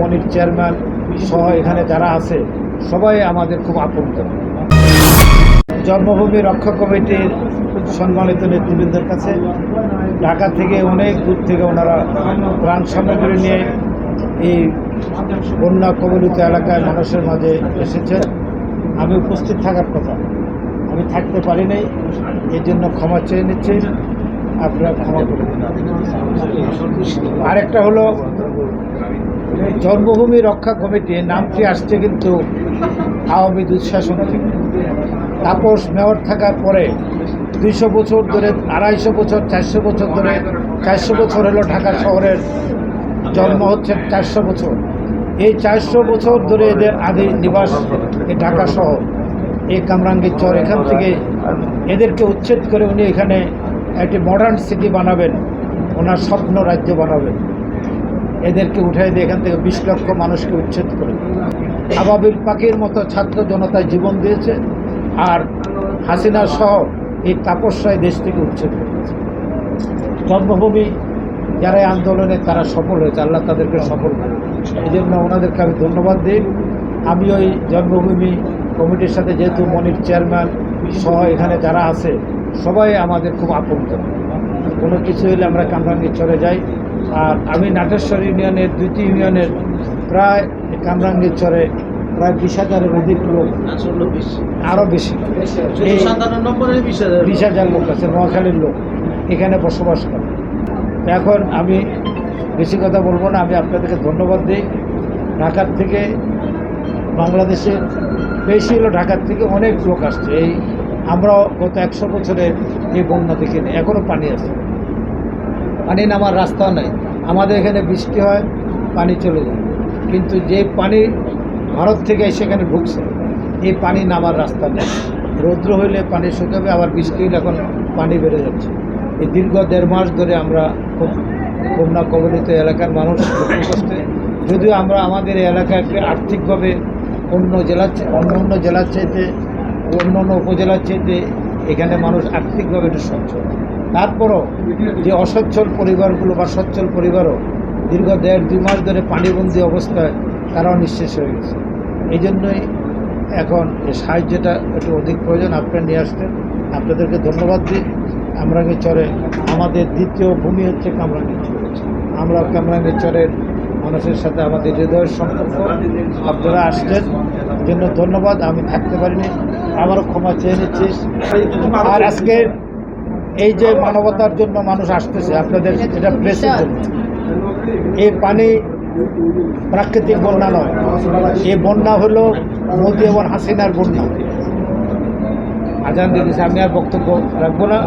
মনির chairman সহ এখানে যারা আছে, সবাই আমাদের খুব আপন জন্মভূমি রক্ষা কমিটির সম্মানিত নেতৃবৃন্দের কাছে ঢাকা থেকে অনেক দূর থেকে ওনারা ত্রাণ সামগ্রী নিয়ে এই বন্যা কবলিত এলাকায় মানুষের মাঝে এসেছেন। আমি উপস্থিত থাকার কথা, আমি থাকতে পারি নাই, এর জন্য ক্ষমা চেয়ে নিচ্ছি। আপনারা ক্ষমা করে আরেকটা হলো জন্মভূমি রক্ষা কমিটি নামটি আসছে কিন্তু আওয়ামী দুঃশাসন থেকে। তাপস মেয়র থাকার পরে দুইশো বছর ধরে, আড়াইশো বছর, চারশো বছর ধরে, চারশো বছর হলো ঢাকা শহরের জন্ম হচ্ছে চারশো বছর। এই চারশো বছর ধরে এদের আদি নিবাস ঢাকা শহর। এই কামরাঙ্গীর চর এখান থেকে এদেরকে উচ্ছেদ করে উনি এখানে একটি মডার্ন সিটি বানাবেন, ওনার স্বপ্ন রাজ্য বানাবেন। এদেরকে উঠাই দিয়ে এখান থেকে বিশ লক্ষ মানুষকে উচ্ছেদ করে আবাবিল পাখির মতো ছাত্র জনতায় জীবন দিয়েছে আর হাসিনা সহ এই তাপস্যায় দেশ থেকে উচ্ছেদ করেছে জন্মভূমি যারা আন্দোলনে তারা সফল হয়েছে, আল্লাহ তাদেরকে সফল করে এই জন্য ওনাদেরকে আমি ধন্যবাদ দিই। আমি ওই জন্মভূমি কমিটির সাথে যেহেতু মনির চেয়ারম্যান সহ এখানে যারা আছে, সবাই আমাদের খুব আপন। কোনো কিছু হলে আমরা কামরাঙ্গি চলে যাই। আর আমি নাটেশ্বর ইউনিয়নের দুইটি ইউনিয়নের প্রায় কামরাঙ্গীর চরে প্রায় বিশ হাজারের অধিক লোক। আরও বেশি। বিশ। হাজার লোক? আছে নোয়াখালীর লোক। এখানে বসবাস করে। এখন আমি বেশি কথা বলব না আমি আপনাদেরকে ধন্যবাদ দিই। ঢাকার থেকে বাংলাদেশে বেশি হলো ঢাকার থেকে অনেক লোক আসছে। এই আমরাও গত একশো বছরে এই বন্যা দেখিনি এখনও পানি আছে। পানি নামার রাস্তাও নাই। আমাদের এখানে বৃষ্টি হয়, পানি চলে যায়। কিন্তু যে পানি ভারত থেকে সেখানে ঢুকছে, এই পানি নামার রাস্তা নেই। রৌদ্র হইলে পানি শুকাবে, আবার বৃষ্টি হলে এখন পানি বেড়ে যাচ্ছে। এই দীর্ঘ দেড় মাস ধরে আমরা বন্যা কবলিত এলাকার মানুষ কষ্টে যদিও আমরা আমাদের এলাকাকে আর্থিকভাবে অন্য জেলার অন্য অন্য জেলার চাইতে, অন্য অন্য উপজেলার চাইতে এখানে মানুষ আর্থিকভাবে একটু সচ্ছল। তারপরও যে অসচ্ছল পরিবারগুলো বা সচ্ছল পরিবারও দীর্ঘ দেড় দুই মাস ধরে পানিবন্দী অবস্থায় তারাও নিঃশেষ হয়ে গেছে। এই জন্যই এখন সাহায্যটা একটু অধিক প্রয়োজন আপনারা নিয়ে আসতেন আপনাদেরকে ধন্যবাদ দিই। কামরাঙ্গি চরে আমাদের দ্বিতীয় ভূমি হচ্ছে কামরাঙ্গি চর। আমরা কামরাঙ্গি চরের মানুষের সাথে আমাদের হৃদয়ের সম্পর্ক। আপনারা আসছেন জন্য ধন্যবাদ। আমি থাকতে পারিনি। আমারও ক্ষমা চেয়ে নিচ্ছি আর আজকে এই যে মানবতার জন্য মানুষ আসতেছে, আপনাদের এটা প্রেসের জন্য। এই পানি প্রাকৃতিক বন্যা নয়। এই বন্যা হলো মোদী এবং হাসিনার বন্যা। আজান দিদিছে আমি আর বক্তব্য রাখব না।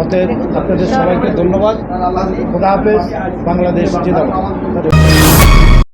অতএব আপনাদের সবাইকে ধন্যবাদ। খোদা হাফেজ, বাংলাদেশ জিন্দাবাদ।